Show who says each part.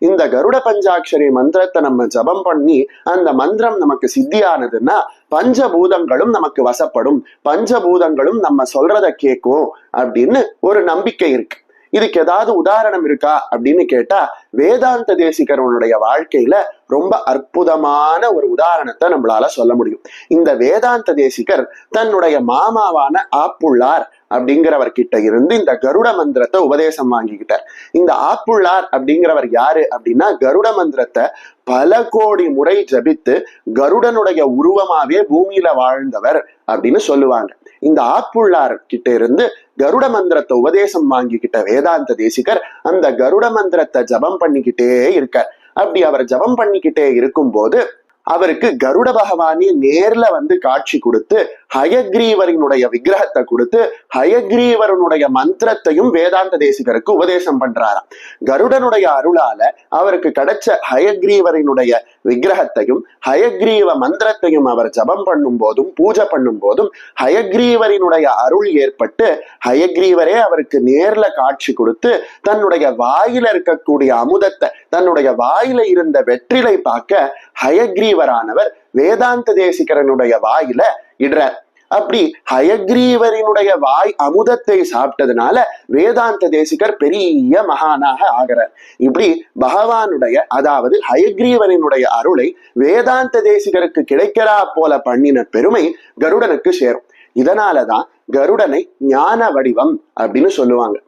Speaker 1: இந்த கருட பஞ்சாட்சரி மந்திரத்தை நம்ம ஜபம் பண்ணி அந்த மந்திரம் நமக்கு சித்தியானதுன்னா பஞ்சபூதங்களும் நமக்கு வசப்படும். பஞ்சபூதங்களும் நம்ம சொல்றத கேட்கும் அப்படின்னு ஒரு நம்பிக்கை இருக்கு. இதுக்கு ஏதாவது உதாரணம் இருக்கா அப்படின்னு கேட்டா வேதாந்த தேசிகரனுடைய வாழ்க்கையில ரொம்ப அற்புதமான ஒரு உதாரணத்தை நம்மளால சொல்ல முடியும். இந்த வேதாந்த தேசிகர் தன்னுடைய மாமாவான ஆப்புள்ளார் அப்படிங்கிறவர் கிட்ட இருந்து இந்த கருட மந்திரத்தை உபதேசம் வாங்கிக்கிட்டார். இந்த ஆப்புள்ளார் அப்படிங்கிறவர் யாரு அப்படின்னா கருட மந்திரத்தை பல கோடி முறை ஜபித்து கருடனுடைய உருவமாவே பூமியில வாழ்ந்தவர் அப்படின்னு சொல்லுவாங்க. இந்த ஆப்புள்ளார் கிட்ட இருந்து கருட மந்திரத்தை உபதேசம் வாங்கிக்கிட்ட வேதாந்த தேசிகர் அந்த கருட மந்திரத்தை ஜபம் பண்ணிக்கிட்டே இருக்கார். அப்படி அவர் ஜபம் பண்ணிக்கிட்டே இருக்கும்போது அவருக்கு கருட பகவானி நேர்ல வந்து காட்சி கொடுத்து ஹயக்ரீவரினுடைய விக்கிரகத்தை கொடுத்து ஹயக்ரீவரனுடைய மந்திரத்தையும் வேதாந்த தேசிகருக்கு உபதேசம் பண்றாராம். கருடனுடைய அருளால அவருக்கு கிடைச்ச ஹயக்ரீவரினுடைய விக்கிரகத்தையும் ஹயக்ரீவ மந்திரத்தையும் அவர் ஜபம் பண்ணும் போதும் பூஜை பண்ணும் போதும் ஹயக்ரீவரினுடைய அருள் ஏற்பட்டு ஹயக்ரீவரே அவருக்கு நேர்ல காட்சி கொடுத்து தன்னுடைய வாயில இருக்கக்கூடிய அமுதத்தை தன்னுடைய வாயில இருந்த வெற்றிலை பார்க்க ஹயக்ரீவரானவர் வேதாந்த தேசிகரனுடைய வாயில இடுறார். அப்படி ஹயக்ரீவரினுடைய வாய் அமுதத்தை சாப்பிட்டதுனால வேதாந்த தேசிகர் பெரிய மகானாக ஆகிறார். இப்படி பகவானுடைய அதாவது ஹயக்ரீவரினுடைய அருளை வேதாந்த தேசிகருக்கு கிடைக்கிறா போல பண்ணின பெருமை கருடனுக்கு சேரும். இதனாலதான் கருடனை ஞான வடிவம் அப்படின்னு சொல்லுவாங்க.